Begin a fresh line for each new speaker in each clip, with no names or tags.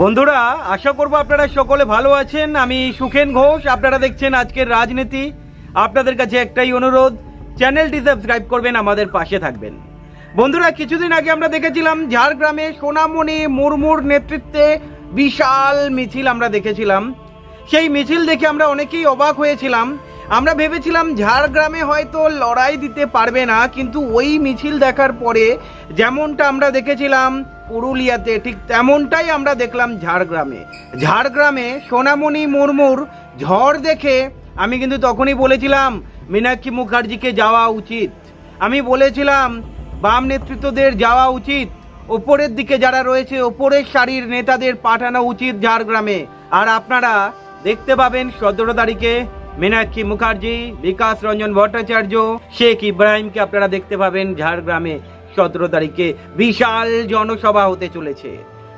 বন্ধুরা আশা করব আপনারা সকলে ভালো আছেন। আমি সুখেন ঘোষ আপনারা দেখছেন আজকের রাজনীতি। আপনাদের কাছে একটাই অনুরোধ, চ্যানেলটি সাবস্ক্রাইব করবেন, আমাদের পাশে থাকবেন। বন্ধুরা, কিছুদিন আগে আমরা দেখেছিলাম ঝাড়গ্রামে সোনামণি মুর্মুর নেতৃত্বে বিশাল মিছিল আমরা দেখেছিলাম। সেই মিছিল দেখে আমরা অনেকেই অবাক হয়েছিলাম। আমরা ভেবেছিলাম ঝাড়গ্রামে হয়তো লড়াই দিতে পারবে না, কিন্তু ওই মিছিল দেখার পরে যেমনটা আমরা দেখেছিলাম পুরুলিয়াতে, ঠিক তেমনটাই আমরা দেখলাম ঝাড়গ্রামে। ঝাড়গ্রামে সোনামণি মুর্মুর ঝড় দেখে আমি কিন্তু তখনই বলেছিলাম, মীনাক্ষী মুখার্জিকে যাওয়া উচিত। আমি বলেছিলাম, বাম নেতৃত্বদের যাওয়া উচিত। ওপরের দিকে যারা রয়েছে, ওপরের সারির নেতাদের পাঠানো উচিত ঝাড়গ্রামে। আর আপনারা দেখতে পাবেন সতেরো তারিখে মীনাক্ষী মুখার্জি, বিকাশ রঞ্জন ভট্টাচার্য, শেখ ইব্রাহিমকে আপনারা দেখতে পাবেন ঝাড়গ্রামে সতেরো তারিখে। বিশাল জনসভা হতে চলেছে।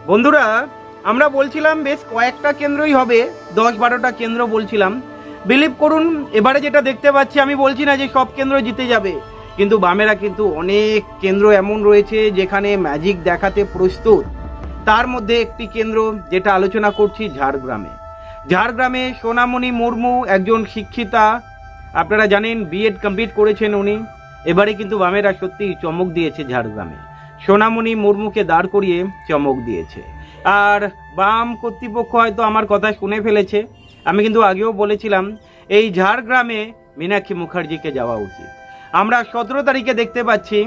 বন্ধুরা, আমরা বলছিলাম বেশ কয়েকটা কেন্দ্রই হবে, দশ বারোটা কেন্দ্র বলছিলাম। বিলিভ করুন, এবারে যেটা দেখতে পাচ্ছি, আমি বলছি না যে সব কেন্দ্র জিতে যাবে, কিন্তু বামেরা কিন্তু অনেক কেন্দ্র এমন রয়েছে যেখানে ম্যাজিক দেখাতে প্রস্তুত। তার মধ্যে একটি কেন্দ্র যেটা আলোচনা করছি ঝাড়গ্রামে। ঝাড়গ্রামে সোনামণি মুর্মু একজন শিক্ষিতা, আপনারা জানেন বিএড কমপ্লিট করেছেন উনি। এবারে কিন্তু বামেরা সত্যি চমক দিয়েছে ঝাড়গ্রামে। সোনামণি মুর্মুকে দাঁড় করিয়ে চমক দিয়েছে। আর বাম কর্তৃপক্ষ হয়তো আমার কথা শুনে ফেলেছে। আমি কিন্তু আগেও বলেছিলাম, এই ঝাড়গ্রামে মীনাক্ষী মুখার্জিকে যাওয়া উচিত। আমরা সতেরো তারিখে দেখতে পাচ্ছি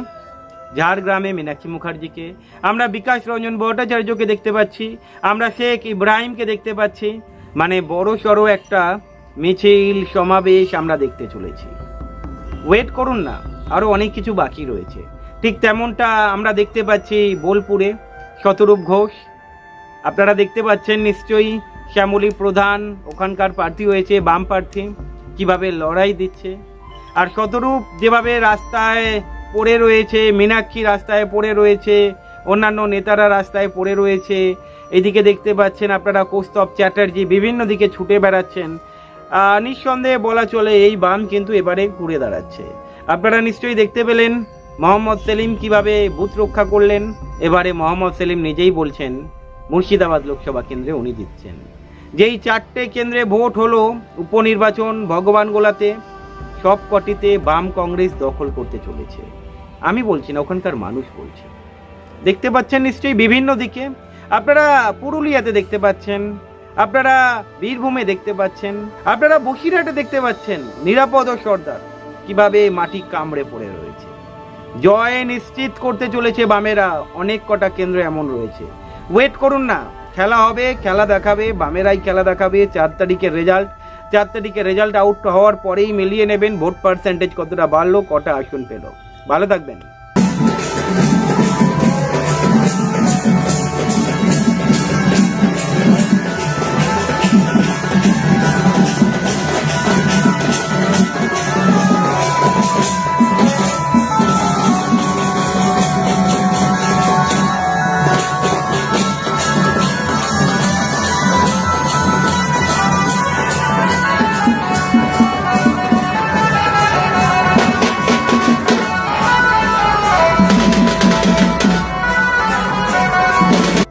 ঝাড়গ্রামে মীনাক্ষী মুখার্জিকে। আমরা বিকাশ রঞ্জন ভট্টাচার্যকে দেখতে পাচ্ছি। আমরা শেখ ইব্রাহিমকে দেখতে পাচ্ছি। মানে বড় সড়ো একটা মিছিল, সমাবেশ আমরা দেখতে চলেছি। ওয়েট করুন না আরও অনেক কিছু বাকি রয়েছে। ঠিক তেমনটা আমরা দেখতে পাচ্ছি বোলপুরে শতরূপ ঘোষ আপনারা দেখতে পাচ্ছেন নিশ্চয়ই শ্যামলী প্রধান, ওখানকার প্রার্থী হয়েছে, বাম প্রার্থী, কীভাবে লড়াই দিচ্ছে। আর শতরূপ যেভাবে রাস্তায় পড়ে রয়েছে, মীনাক্ষী রাস্তায় পড়ে রয়েছে, অন্যান্য নেতারা রাস্তায় পড়ে রয়েছে, এদিকে দেখতে পাচ্ছেন আপনারা কৌস্তব চ্যাটার্জি বিভিন্ন দিকে ছুটে বেড়াচ্ছেন। নিঃসন্দেহে বলা চলে এই বাম কিন্তু এবারে ঘুরে দাঁড়াচ্ছে। আপনারা নিশ্চয়ই দেখতে পেলেন, মোহাম্মদ সেলিম কীভাবে বুথ রক্ষা করলেন, এবারে মোহাম্মদ সেলিম নিজেই বলছেন মুর্শিদাবাদ লোকসভা কেন্দ্রে উনি দিচ্ছেন। যেই চারটে কেন্দ্রে ভোট হলো, উপনির্বাচন, ভগবান গোলাতে সব কটিতে বাম কংগ্রেস দখল করতে চলেছে। আমি বলছি না, ওখানকার মানুষ বলছে। দেখতে পাচ্ছেন নিশ্চয়ই বিভিন্ন দিকে। আপনারা পুরুলিয়াতে দেখতে পাচ্ছেন, আপনারা বীরভূমে দেখতে পাচ্ছেন, আপনারা বসিরহাটে দেখতে পাচ্ছেন, নিরাপদ ও সর্দার, কীভাবে মাটি কামড়ে পড়ে রয়েছে। জয় নিশ্চিত করতে চলেছে বামেরা, অনেক কটা কেন্দ্র এমন রয়েছে। ওয়েট করুন না। খেলা হবে, খেলা দেখাবে, বামেরাই খেলা দেখাবে, চার তারিখের রেজাল্ট চার তারিখে রেজাল্ট আউট হওয়ার পরেই মিলিয়ে নেবেন ভোট পার্সেন্টেজ কতটা বাড়লো, কটা আসন পেল। ভালো থাকবেন।